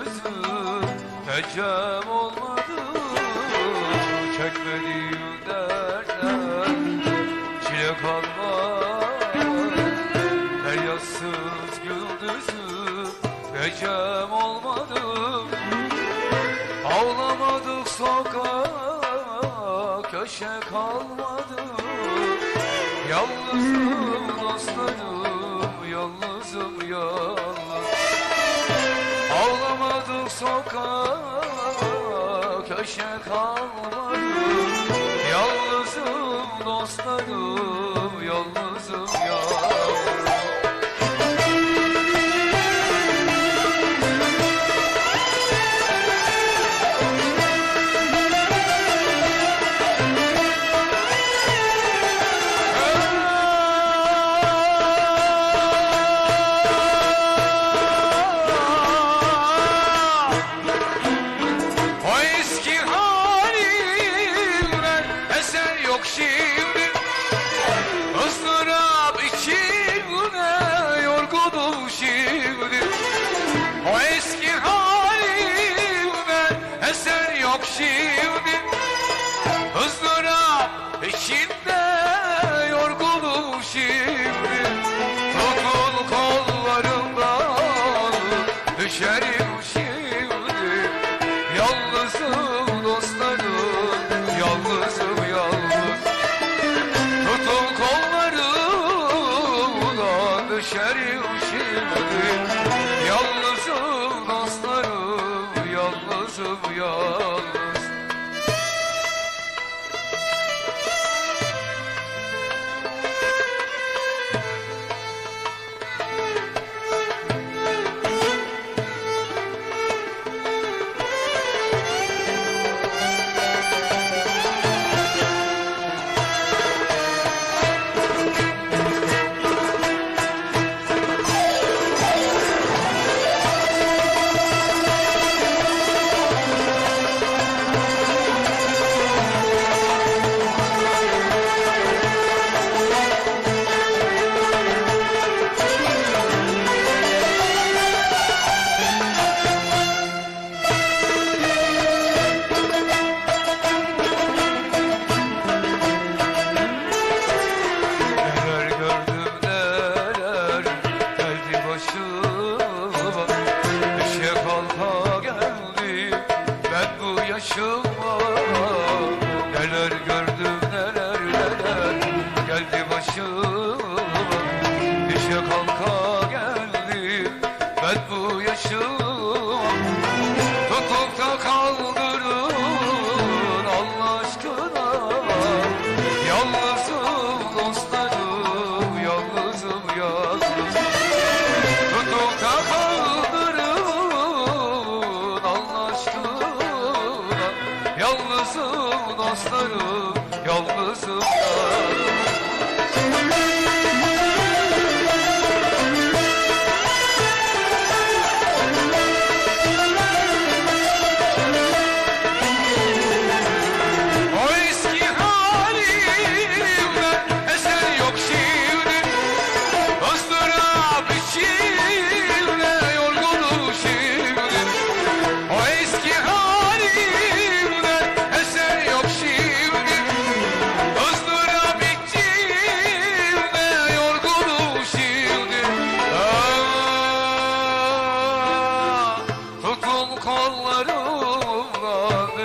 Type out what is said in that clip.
Feryasız gündüzüm Ecem olmadı Çekmediğim derden Çile kalmadı Feryasız gündüzüm Ecem olmadı. Ağlamadık sokak Köşe kalmadı. Yalnızım dostlarım Yalnızım yalnız Ağlamadık sokak Köşe kalmadı Yalnızım dostlarım içinde yorgunum şimdi. Tutun kollarımdan düşerim şimdi. Yalnızım dostlarım Yalnızım